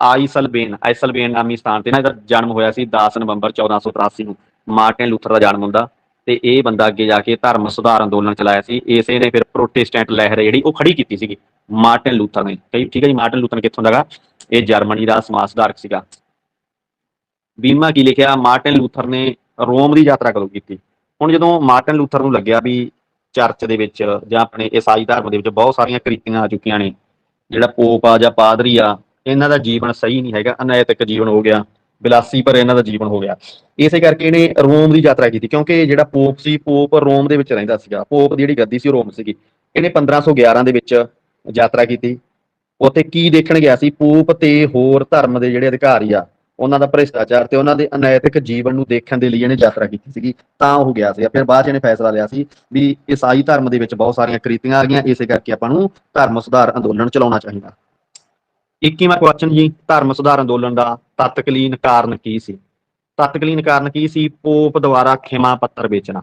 ਆਈਸਲਬੇਨ ਆਈਸਲਬੇਨ ਨਾਮੀ ਸਥਾਨ ਤੇ ਨਾ ਇਹਦਾ ਜਨਮ ਹੋਇਆ ਸੀ 10 ਨਵੰਬਰ 1483 ਨੂੰ, ਮਾਰਟਿਨ ਲੂਥਰ ਦਾ ਜਨਮ ਹੁੰਦਾ ਤੇ ਇਹ ਬੰਦਾ ਅੱਗੇ ਜਾ ਕੇ ਧਰਮ ਸੁਧਾਰ ਅੰਦੋਲਨ ਚਲਾਇਆ ਸੀ, ਇਸੇ ਨੇ ਫਿਰ ਪ੍ਰੋਟੈਸਟੈਂਟ ਲਹਿਰ ਜਿਹੜੀ ਉਹ ਖੜੀ ਕੀਤੀ ਸੀਗੀ ਮਾਰਟਿਨ ਲੂਥਰ ਨੇ। ਕਈ ਠੀਕ ਹੈ ਜੀ, ਮਾਰਟਿਨ ਲੂਥਰ ਕਿੱਥੋਂ ਦਾਗਾ ਇਹ ਜਰਮਨੀ ਦਾ ਸਮਾਜ ਸੁਧਾਰਕ ਸੀਗਾ। ਬੀਮਾ ਕੀ ਲਿਖਿਆ? ਮਾਰਟਿਨ ਲੂਥਰ ਨੇ ਰੋਮ ਦੀ ਯਾਤਰਾ ਕਦੋਂ ਕੀਤੀ? ਹੁਣ ਜਦੋਂ ਮਾਰਟਿਨ ਲੂਥਰ ਨੂੰ ਲੱਗਿਆ ਵੀ ਚਰਚ ਦੇ ਵਿੱਚ ਜਾਂ ਆਪਣੇ ਈਸਾਈ ਧਰਮ ਦੇ ਵਿੱਚ ਬਹੁਤ ਸਾਰੀਆਂ ਕ੍ਰਿਤੀਆਂ ਆ ਚੁੱਕੀਆਂ ਨੇ, ਜਿਹੜਾ ਪੋਪ ਆ ਜਾਂ ਪਾਦਰੀ ਆ, ਇਹਨਾਂ ਦਾ ਜੀਵਨ ਸਹੀ ਨਹੀਂ ਹੈਗਾ, ਅਨੈਤਿਕ ਜੀਵਨ ਹੋ ਗਿਆ, ਬਿਲਾਸੀ ਪਰ ਇਹਨਾਂ ਦਾ ਜੀਵਨ ਹੋ ਗਿਆ। ਇਸੇ ਕਰਕੇ ਇਹਨੇ ਰੋਮ ਦੀ ਯਾਤਰਾ ਕੀਤੀ, ਕਿਉਂਕਿ ਜਿਹੜਾ ਪੋਪ ਸੀ, ਪੋਪ ਰੋਮ ਦੇ ਵਿੱਚ ਰਹਿੰਦਾ ਸੀਗਾ, ਪੋਪ ਦੀ ਜਿਹੜੀ ਗੱਦੀ ਸੀ ਉਹ ਰੋਮ ਸੀਗੀ। ਇਹਨੇ 1511 ਦੇ ਵਿੱਚ ਯਾਤਰਾ ਕੀਤੀ। ਉੱਥੇ ਕੀ ਦੇਖਣ ਗਿਆ ਸੀ? ਪੋਪ ਤੇ ਹੋਰ ਧਰਮ ਦੇ ਜਿਹੜੇ ਅਧਿਕਾਰੀ ਆ ਉਹਨਾਂ ਦਾ ਭ੍ਰਿਸ਼ਟਾਚਾਰ ਤੇ ਉਹਨਾਂ ਦੇ ਅਨੈਤਿਕ ਜੀਵਨ ਨੂੰ ਦੇਖਣ ਦੇ ਲਈ ਇਹਨੇ ਯਾਤਰਾ ਕੀਤੀ ਸੀਗੀ, ਤਾਂ ਉਹ ਗਿਆ ਸੀ। ਫਿਰ ਬਾਅਦ ਚ ਇਹਨੇ ਫੈਸਲਾ ਲਿਆ ਸੀ ਵੀ ਈਸਾਈ ਧਰਮ ਦੇ ਵਿੱਚ ਬਹੁਤ ਸਾਰੀਆਂ ਕ੍ਰਿਤੀਆਂ ਆ ਗਈਆਂ, ਇਸੇ ਕਰਕੇ ਆਪਾਂ ਨੂੰ ਧਰਮ ਸੁਧਾਰ ਅੰਦੋਲਨ ਚਲਾਉਣਾ ਚਾਹੀਦਾ। 21ਵਾਂ ਕੁਐਸਚਨ ਜੀ, ਧਰਮ ਸੁਧਾਰ ਅੰਦੋਲਨ ਦਾ ਤਤਕਾਲੀਨ ਕਾਰਨ ਕੀ ਸੀ? ਤਤਕਾਲੀਨ ਕਾਰਨ ਕੀ ਸੀ? ਪੋਪ ਦੁਆਰਾ ਖਿਮਾ ਪੱਤਰ ਵੇਚਣਾ।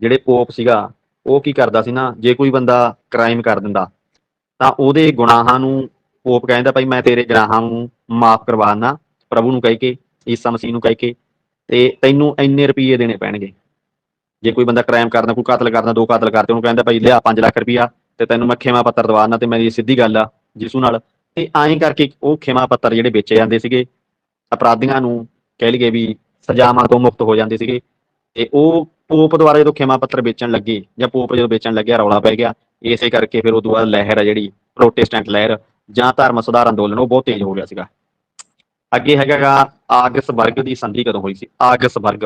ਜਿਹੜੇ ਪੋਪ ਸੀਗਾ, ਉਹ ਕੀ ਕਰਦਾ ਸੀ ਨਾ, ਜੇ ਕੋਈ ਬੰਦਾ ਕ੍ਰਾਈਮ ਕਰ ਦਿੰਦਾ, ਤਾਂ ਉਹਦੇ ਗੁਨਾਹਾਂ ਨੂੰ, ਪੋਪ ਕਹਿੰਦਾ ਭਾਈ ਮੈਂ ਤੇਰੇ ਗੁਨਾਹਾਂ ਨੂੰ ਮਾਫ ਕਰਵਾਉਣਾ ਪ੍ਰਭੂ ਨੂੰ ਕਹਿ ਕੇ, ਈਸਾ ਮਸੀਹ ਨੂੰ ਕਹਿ ਕੇ ਤੇ ਤੈਨੂੰ ਇੰਨੇ ਰੁਪਏ ਦੇਣੇ ਪੈਣਗੇ। ਜੇ ਕੋਈ ਬੰਦਾ ਕ੍ਰਾਈਮ ਕਰਦਾ, ਕੋਈ ਕਾਤਲ ਕਰਦਾ, ਦੋ ਕਤਲ ਕਰਤੇ ਉਹਨੂੰ ਕਹਿੰਦਾ ਭਾਈ ਲਿਆ 5 ਲੱਖ ਰੁਪਇਆ ਤੇ ਤੈਨੂੰ ਮੈਂ ਖਿਮਾ ਪੱਤਰ ਦਵਾਉਣਾ ਤੇ ਮੇਰੀ ਸਿੱਧੀ ਗੱਲ ਆ ਜਿਸੂ ਨਾਲ। ਤੇ ਐਂ ਕਰਕੇ ਉਹ ਖਿਮਾ ਪੱਤਰ ਜਿਹੜੇ ਵੇਚੇ ਜਾਂਦੇ ਸੀਗੇ, ਅਪਰਾਧੀਆਂ ਨੂੰ ਕਹਿ ਲਈਏ ਵੀ ਸਜ਼ਾਵਾਂ ਤੋਂ ਮੁਕਤ ਹੋ ਜਾਂਦੇ ਸੀਗੇ। ਤੇ ਉਹ ਪੋਪ ਦੁਆਰਾ ਜਦੋਂ ਖਿਮਾ ਪੱਤਰ ਵੇਚਣ ਲੱਗੇ ਜਾਂ ਪੋਪ ਜਦੋਂ ਵੇਚਣ ਲੱਗਿਆ, ਰੌਲਾ ਪੈ ਗਿਆ, ਇਸੇ ਕਰਕੇ ਫਿਰ ਉਹ ਤੋਂ ਬਾਅਦ ਲਹਿਰ ਆ ਜਿਹੜੀ ਪ੍ਰੋਟੈਸਟੈਂਟ ਲਹਿਰ ਜਾਂ ਧਰਮ ਸੁਧਾਰ ਅੰਦੋਲਨ, ਉਹ ਬਹੁਤ ਤੇਜ਼ ਹੋ ਗਿਆ ਸੀਗਾ। ਅੱਗੇ ਹੈਗਾਗਾ ਆਗਸ ਵਰਗ ਦੀ ਸੰਧੀ ਕਦੋਂ ਹੋਈ ਸੀ? ਆਗਸ ਵਰਗ।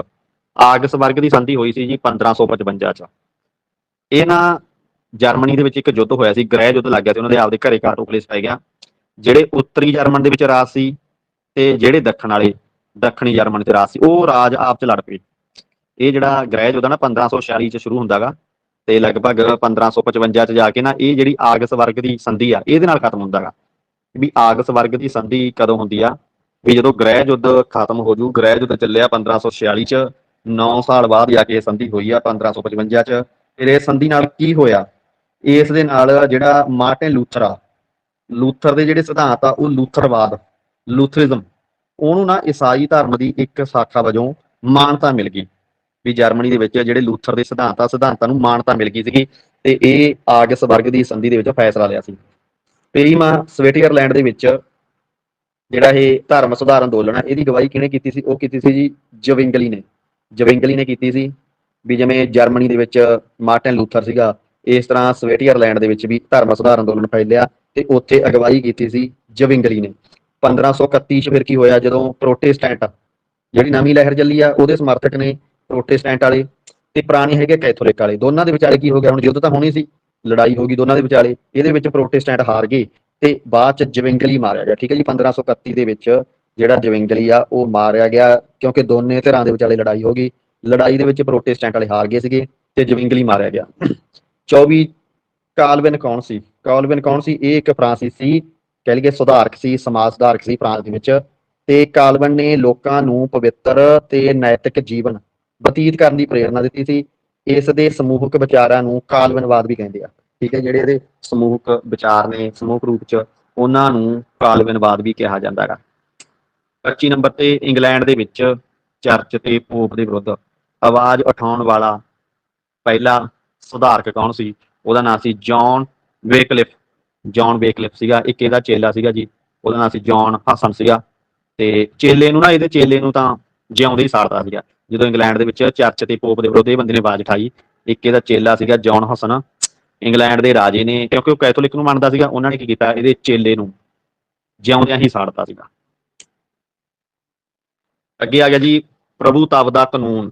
ਆਗਸ ਵਰਗ ਦੀ ਸੰਧੀ ਹੋਈ ਸੀ ਜੀ 1555 ਚ। ਇਹ ਨਾ ਜਰਮਨੀ ਦੇ ਵਿੱਚ ਇੱਕ ਯੁੱਧ ਹੋਇਆ ਸੀ, ਗ੍ਰਹਿ ਯੁੱਧ ਲੱਗ ਗਿਆ ਸੀ, ਉਹਨਾਂ ਦੇ ਆਪਦੇ ਘਰੇ ਕਾਰਟੋਪਲੇਸ ਪੈ ਗਿਆ। ਜਿਹੜੇ ਉੱਤਰੀ ਜਰਮਨ ਦੇ ਵਿੱਚ ਰਾਜ ਸੀ ਤੇ ਜਿਹੜੇ ਦੱਖਣ ਵਾਲੇ, ਦੱਖਣੀ ਜਰਮਨ ਚ ਰਾਜ ਸੀ, ਉਹ ਰਾਜ ਆਪ ਚ ਲੜ ਪਏ। ਇਹ ਜਿਹੜਾ ਗ੍ਰਹਿ ਯੁੱਧ ਆ ਨਾ 1546 ਚ ਸ਼ੁਰੂ ਹੁੰਦਾਗਾ ਤੇ ਲਗਭਗ 1555 ਚ ਜਾ ਕੇ ਨਾ ਇਹ ਜਿਹੜੀ ਆਗਸ ਵਰਗ ਦੀ ਸੰਧੀ ਆ, ਇਹਦੇ ਨਾਲ ਖਤਮ ਹੁੰਦਾਗਾ ਵੀ ਆਗਸ ਵਰਗ ਦੀ ਸੰਧੀ ਕਦੋਂ ਹੁੰਦੀ ਆ? ਵੀ ਜਦੋਂ ਗ੍ਰਹਿ ਯੁੱਧ ਖਤਮ ਹੋ ਜੂ, ਗ੍ਰਹਿ ਯੁੱਧ ਚੱਲਿਆ 1546 ਚ 9 ਸਾਲ ਬਾਅਦ ਜਾ ਕੇ ਇਹ ਸੰਧੀ ਹੋਈ ਆ 1555 ਚ। ਫਿਰ ਇਹ ਸੰਧੀ ਨਾਲ ਕੀ ਹੋਇਆ? ਇਸ ਦੇ ਨਾਲ ਜਿਹੜਾ ਮਾਰਟਿਨ ਲੂਥਰ ਆ, ਲੂਥਰ ਦੇ ਜਿਹੜੇ ਸਿਧਾਂਤ ਆ, ਉਹ ਲੂਥਰਵਾਦ, ਲੂਥਰਿਜ਼ਮ, ਉਹਨੂੰ ਨਾ ਈਸਾਈ ਧਰਮ ਦੀ ਇੱਕ ਸ਼ਾਖਾ ਵਜੋਂ ਮਾਨਤਾ ਮਿਲ ਗਈ। ਵੀ ਜਰਮਨੀ ਦੇ ਵਿੱਚ ਜਿਹੜੇ ਲੂਥਰ ਦੇ ਸਿਧਾਂਤ ਆ, ਸਿਧਾਂਤਾਂ ਨੂੰ ਮਾਨਤਾ ਮਿਲ ਗਈ ਸੀਗੀ ਤੇ ਇਹ ਆਗਸ ਵਰਗ ਦੀ ਸੰਧੀ ਦੇ ਵਿੱਚ ਫੈਸਲਾ ਲਿਆ ਸੀ। ਪੇਰੀਮਾ ਸਵਿਟਜ਼ਰਲੈਂਡ ਦੇ ਵਿੱਚ ਜਿਹੜਾ ਇਹ ਧਰਮ ਸੁਧਾਰ ਅੰਦੋਲਨ ਹੈ, ਇਹਦੀ ਗਵਾਹੀ ਕਿਹਨੇ ਕੀਤੀ ਸੀ? ਉਹ ਕੀਤੀ ਸੀ ਜੀ ਜਵਿੰਗਲੀ ਨੇ। ਜਵਿੰਗਲੀ ਨੇ ਕੀਤੀ ਸੀ ਵੀ ਜਿਵੇਂ ਜਰਮਨੀ ਦੇ ਵਿੱਚ ਮਾਰਟਨ ਲੂਥਰ ਸੀਗਾ, ਇਸ ਤਰ੍ਹਾਂ ਸਵੇਟੀਅਰਲੈਂਡ ਦੇ ਵਿੱਚ ਵੀ ਧਰਮ ਸੁਧਾਰ ਅੰਦੋਲਨ ਫੈਲਿਆ ਤੇ ਉੱਥੇ ਅਗਵਾਈ ਕੀਤੀ ਸੀ ਜਵਿੰਗਲੀ ਨੇ। 1531 ਚ ਫਿਰ ਕੀ ਹੋਇਆ? ਜਦੋਂ ਪ੍ਰੋਟੈਸਟੈਂਟ, ਜਿਹੜੀ ਨਵੀਂ ਲਹਿਰ ਚੱਲੀ ਆ, ਉਹਦੇ ਸਮਰਥਕ ਨੇ ਪ੍ਰੋਟੈਸਟੈਂਟ ਵਾਲੇ ਤੇ ਪੁਰਾਣੇ ਹੈਗੇ ਕੈਥੋਲਿਕ ਵਾਲੇ, ਦੋਨਾਂ ਦੇ ਵਿਚਾਲੇ ਕੀ ਹੋ ਗਿਆ? ਹੁਣ ਯੁੱਧ ਤਾਂ ਹੋਣੀ ਸੀ, ਲੜਾਈ ਹੋ ਗਈ ਦੋਨਾਂ ਦੇ ਵਿਚਾਲੇ, ਇਹਦੇ ਵਿੱਚ ਪ੍ਰੋਟੈਸਟੈਂਟ ਹਾਰ ਗਏ। ਤੇ ਬਾਅਦ ਚ ਜਵਿੰਗਲੀ ਮਾਰਿਆ ਗਿਆ, ਠੀਕ ਹੈ ਜੀ 1531 ਦੇ ਵਿੱਚ ਜਿਹੜਾ ਜਵਿੰਗਲੀ ਆ, ਉਹ ਮਾਰਿਆ ਗਿਆ ਕਿਉਂਕਿ ਦੋਨੇ ਧਿਰਾਂ ਦੇ ਵਿਚਾਲੇ ਲੜਾਈ ਹੋ ਗਈ। ਲੜਾਈ ਦੇ ਵਿੱਚ ਪ੍ਰੋਟੈਸਟੈਂਟ ਵਾਲੇ ਹਾਰ ਗਏ ਸੀਗੇ ਤੇ ਜਵਿੰਗਲੀ ਮਾਰਿਆ ਗਿਆ। 24 ਕਾਲਵਿਨ ਕੌਣ ਸੀ? ਕਾਲਵਿਨ ਕੌਣ ਸੀ? ਇਹ ਇੱਕ ਫਰਾਂਸੀਸੀ, ਕਹਿ ਲਈਏ ਸੁਧਾਰਕ ਸੀ ਸਮਾਜ ਸੁਧਾਰਕ ਸੀ ਫਰਾਂਸ ਦੇ ਵਿੱਚ ਤੇ ਕਾਲਵਿਨ ਨੇ ਲੋਕਾਂ ਨੂੰ ਪਵਿੱਤਰ ਤੇ ਨੈਤਿਕ ਜੀਵਨ ਬਤੀਤ ਕਰਨ ਦੀ ਪ੍ਰੇਰਣਾ ਦਿੱਤੀ ਸੀ। ਇਸ ਦੇ ਸਮੂਹਕ ਵਿਚਾਰਾਂ ਨੂੰ ਕਾਲਵਿਨਵਾਦ ਵੀ ਕਹਿੰਦੇ ਆ। ਠੀਕ ਹੈ, ਜਿਹੜੇ ਇਹਦੇ ਸਮੂਹਕ ਵਿਚਾਰ ਨੇ, ਸਮੂਹਕ ਰੂਪ ਚ ਉਹਨਾਂ ਨੂੰ ਕਾਲਵਿਨਵਾਦ ਵੀ ਕਿਹਾ ਜਾਂਦਾ ਹੈਗਾ। 25 ਨੰਬਰ ਤੇ ਇੰਗਲੈਂਡ ਦੇ ਵਿੱਚ ਚਰਚ ਤੇ ਪੋਪ ਦੇ ਵਿਰੁੱਧ ਆਵਾਜ਼ ਉਠਾਉਣ ਵਾਲਾ ਪਹਿਲਾ ਸੁਧਾਰਕ ਕੌਣ ਸੀ? ਉਹਦਾ ਨਾਮ ਸੀ ਜੌਨ ਵੇਕਲਿਫ। ਜੌਨ ਵੇਕਲਿਫ ਸੀਗਾ, ਇੱਕ ਇਹਦਾ ਚੇਲਾ ਸੀਗਾ ਜੀ। ਉਹਦਾ ਨਾਮ ਸੀ ਜੌਨ ਹਸਨ ਸੀਗਾ। ਤੇ ਚੇਲੇ ਨੂੰ ਨਾ, ਇਹਦੇ ਚੇਲੇ ਨੂੰ ਤਾਂ ਜਿਉਂਦੇ ਹੀ ਸਾੜਦਾ ਸੀਗਾ। ਜਦੋਂ ਇੰਗਲੈਂਡ ਦੇ ਵਿੱਚ ਚਰਚ ਤੇ ਪੋਪ ਦੇ ਵਿਰੁੱਧ ਇਹ ਬੰਦੇ ਨੇ ਆਵਾਜ਼ ਉਠਾਈ, ਇੱਕ ਇਹਦਾ ਚੇਲਾ ਸੀਗਾ ਜੌਨ ਹਸਨ। ਇੰਗਲੈਂਡ ਦੇ ਰਾਜੇ ਨੇ, ਕਿਉਂਕਿ ਉਹ ਕੈਥੋਲਿਕ ਨੂੰ ਮੰਨਦਾ ਸੀਗਾ, ਉਹਨਾਂ ਨੇ ਕੀ ਕੀਤਾ ਇਹਦੇ ਚੇਲੇ ਨੂੰ ਜਿਉਂਦਿਆਂ ਹੀ ਸਾੜਤਾ ਸੀਗਾ। ਅੱਗੇ ਆ ਗਿਆ ਜੀ ਪ੍ਰਭੂਤਵ ਦਾ ਕਾਨੂੰਨ।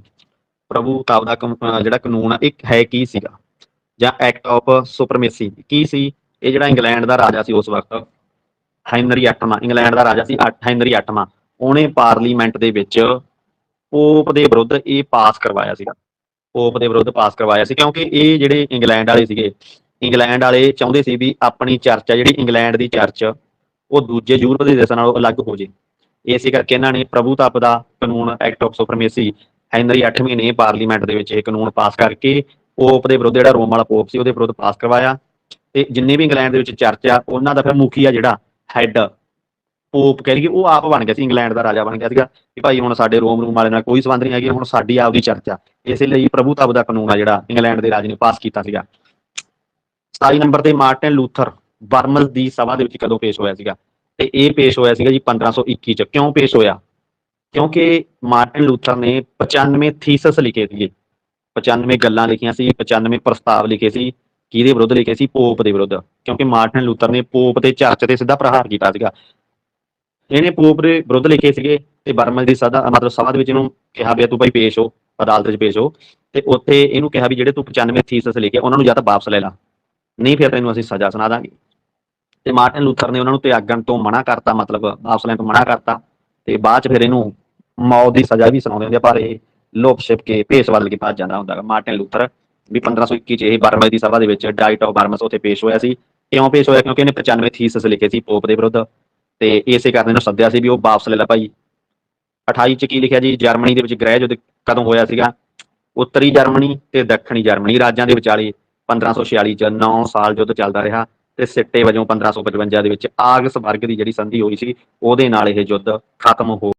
ਪ੍ਰਭੂਤਵ ਦਾ ਜਿਹੜਾ ਕਾਨੂੰਨ ਆ, ਇੱਕ ਹੈ ਕੀ ਸੀਗਾ? ਜਾਂ ਐਕਟ ਆਫ ਸੁਪਰਮੇਸੀ ਕੀ ਸੀ? ਇਹ ਜਿਹੜਾ ਇੰਗਲੈਂਡ ਦਾ ਰਾਜਾ ਸੀ ਉਸ ਵਕਤ, ਹੈਨਰੀ 8ਵਾਂ ਇੰਗਲੈਂਡ ਦਾ ਰਾਜਾ ਸੀ ਅੱਠ- ਹੈਨਰੀ 8ਵਾਂ ਉਹਨੇ ਪਾਰਲੀਮੈਂਟ ਦੇ ਵਿੱਚ ਪੋਪ ਦੇ ਵਿਰੁੱਧ ਇਹ ਪਾਸ ਕਰਵਾਇਆ ਸੀਗਾ। ਪੋਪ ਦੇ ਵਿਰੁੱਧ ਪਾਸ ਕਰਵਾਇਆ ਸੀ, ਕਿਉਂਕਿ ਇਹ ਜਿਹੜੇ ਇੰਗਲੈਂਡ ਵਾਲੇ ਸੀਗੇ, ਇੰਗਲੈਂਡ ਵਾਲੇ ਚਾਹੁੰਦੇ ਸੀ ਵੀ ਆਪਣੀ ਚਰਚ ਆ ਜਿਹੜੀ ਇੰਗਲੈਂਡ ਦੀ ਚਰਚ, ਉਹ ਦੂਜੇ ਯੂਰਪ ਦੇ ਦੇਸ਼ਾਂ ਨਾਲੋਂ ਅਲੱਗ ਹੋ ਜੇ। ਇਸੇ ਕਰਕੇ ਇਹਨਾਂ ਨੇ ਪ੍ਰਭੂਤਵ ਦਾ ਕਾਨੂੰਨ ਐਕਟ ਆਫ ਸੁਪਰਮੇਸੀ ਹੈਨਰੀ 8ਵੇਂ ਨੇ ਪਾਰਲੀਮੈਂਟ ਦੇ ਵਿੱਚ ਇਹ ਕਾਨੂੰਨ ਪਾਸ ਕਰਕੇ ਪੋਪ ਦੇ ਵਿਰੁੱਧ ਜਿਹੜਾ ਰੋਮ ਵਾਲਾ ਪੋਪ ਸੀ, ਉਹਦੇ ਵਿਰੁੱਧ ਪਾਸ ਕਰਵਾਇਆ। ਤੇ ਜਿੰਨੇ ਵੀ ਇੰਗਲੈਂਡ ਦੇ ਵਿੱਚ ਚਰਚ ਆ, ਉਹਨਾਂ ਦਾ ਫਿਰ ਮੁਖੀ ਆ ਜਿਹੜਾ ਹੈੱਡ ਪੋਪ ਕਹਿ ਲਈਏ, ਉਹ ਆਪ ਬਣ ਗਿਆ ਸੀ, ਇੰਗਲੈਂਡ ਦਾ ਰਾਜਾ ਬਣ ਗਿਆ ਸੀਗਾ ਕਿ ਭਾਈ ਹੁਣ ਸਾਡੇ ਰੋਮ ਰੂਮ ਵਾਲੇ ਨਾਲ ਕੋਈ ਸੰਬੰਧ ਨਹੀਂ ਹੈਗੀ, ਹੁਣ ਸਾਡੀ ਆਪਦੀ ਚਰਚ। ਇਸੇ ਲਈ ਪ੍ਰਭੂਤਵ ਦਾ ਕਾਨੂੰਨ ਆ ਜਿਹੜਾ ਇੰਗਲੈਂਡ ਦੇ ਰਾਜ ਨੇ ਪਾਸ ਕੀਤਾ ਸੀਗਾ। 27 ਨੰਬਰ ਤੇ ਮਾਰਟਨ ਲੂਥਰ ਬਰਮਲ ਦੀ ਸਭਾ ਦੇ ਵਿੱਚ ਕਦੋਂ ਪੇਸ਼ ਹੋਇਆ ਸੀਗਾ? ਤੇ ਇਹ ਪੇਸ਼ ਹੋਇਆ ਸੀਗਾ ਜੀ 1521 ਚ। ਕਿਉਂ ਪੇਸ਼ ਹੋਇਆ? ਕਿਉਂਕਿ ਮਾਰਟਿਨ ਲੂਥਰ ਨੇ 95 ਥੀਸਸ ਲਿਖੇ ਸੀਗੇ। 95 ਗੱਲਾਂ ਲਿਖੀਆਂ ਸੀ 95 ਪ੍ਰਸਤਾਵ ਲਿਖੇ ਸੀ, ਕਿਹਦੇ ਵਿਰੁੱਧ ਲਿਖੇ ਸੀ? ਪੋਪ ਦੇ ਵਿਰੁੱਧ। ਕਿਉਂਕਿ ਮਾਰਟਿਨ ਲੂਥਰ ਨੇ ਪੋਪ ਤੇ ਚਰਚ ਤੇ ਸਿੱਧਾ ਪ੍ਰਹਾਰ ਕੀਤਾ ਸੀਗਾ। ਇਹਨੇ ਪੋਪ ਦੇ ਵਿਰੁੱਧ ਲਿਖੇ ਸੀਗੇ ਤੇ ਬਰਮਲ ਦੀ ਸਦਾ ਮਤਲਬ ਸਭਾ ਦੇ ਵਿੱਚ ਇਹਨੂੰ ਕਿਹਾ ਵੀ ਤੂੰ ਭਾਈ ਪੇਸ਼ ਹੋ ਅਦਾਲਤ 'ਚ ਪੇਸ਼ ਹੋ ਤੇ ਉੱਥੇ ਇਹਨੂੰ ਕਿਹਾ ਵੀ ਜਿਹੜੇ ਤੂੰ 95 ਥੀਸਸ ਲਿਖੇ ਉਹਨਾਂ ਨੂੰ ਜਾਂ ਤਾਂ ਵਾਪਸ ਲੈ ਲਾ। ਨਹੀਂ ਫਿਰ ਤੈਨੂੰ ਅਸੀਂ ਸਜ਼ਾ ਸੁਣਾ ਦਾਂਗੇ। ਤੇ ਮਾਰਟਨ ਲੂਥਰ ਨੇ ਉਹਨਾਂ ਨੂੰ ਤਿਆਗਣ ਤੋਂ ਮਨਾ ਕਰਤਾ ਮਤਲਬ ਵਾਪਸ ਲੈਣ ਤੋਂ ਮਨਾ ਕਰਤਾ ਤੇ ਬਾਅਦ ਚ ਫਿਰ ਇਹਨੂੰ ਮੌਤ ਦੀ ਸਜ਼ਾ ਵੀ ਸੁਣਾਉਂਦੇ ਹੁੰਦੇ ਆ, ਪਰ ਇਹ ਲੋਪ ਛਿਪ ਕੇ ਭੇਸ ਬਦਲ ਕੇ ਭੱਜ ਜਾਂਦਾ ਹੁੰਦਾ ਗਾ। ਮਾਰਟਨ ਲੂਥਰ ਵੀ 1521 ਚ ਇਹ ਬਰਮਲ ਦੀ ਸਭਾ ਦੇ ਵਿੱਚ ਡਾਈਟ ਆਫ ਬਰਮਸ ਉੱਥੇ ਪੇਸ਼ ਹੋਇਆ ਸੀ। ਕਿਉਂ ਪੇਸ਼ ਹੋਇਆ? ਕਿਉਂਕਿ ਇਹਨੇ 95 ਥੀਸਸ ਲਿਖੇ ਸੀ ਪੋਪ ਦੇ ਵਿਰੁੱਧ। ਤੇ ਇਸੇ ਕਾਰਨ ਇਹਨੂੰ ਸੱਦਿਆ ਸੀ ਵੀ ਉਹ ਵਾਪਸ ਲੈ ਲੈ ਭਾਈ। 28 ਚ ਕੀ ਲਿਖਿਆ ਜੀ? ਜਰਮਨੀ ਦੇ ਵਿੱਚ ਗ੍ਰਹਿ ਯੁੱਧ ਕਦੋਂ ਹੋਇਆ ਸੀਗਾ? ਉੱਤਰੀ ਜਰਮਨੀ ਤੇ ਦੱਖਣੀ ਜਰਮਨੀ, ਰਾਜਾਂ ਦੇ ਵਿਚਾਲੇ 1546 ਚ 9 ਸਾਲ ਯੁੱਧ ਚੱਲਦਾ ਰਿਹਾ ਤੇ ਸਿੱਟੇ ਵਜੋਂ 1555 ਦੇ ਵਿੱਚ ਆਗਸ ਵਰਗ ਦੀ ਜਿਹੜੀ ਸੰਧੀ ਹੋਈ ਸੀ, ਉਹਦੇ ਨਾਲ ਇਹ ਯੁੱਧ ਖਤਮ ਹੋ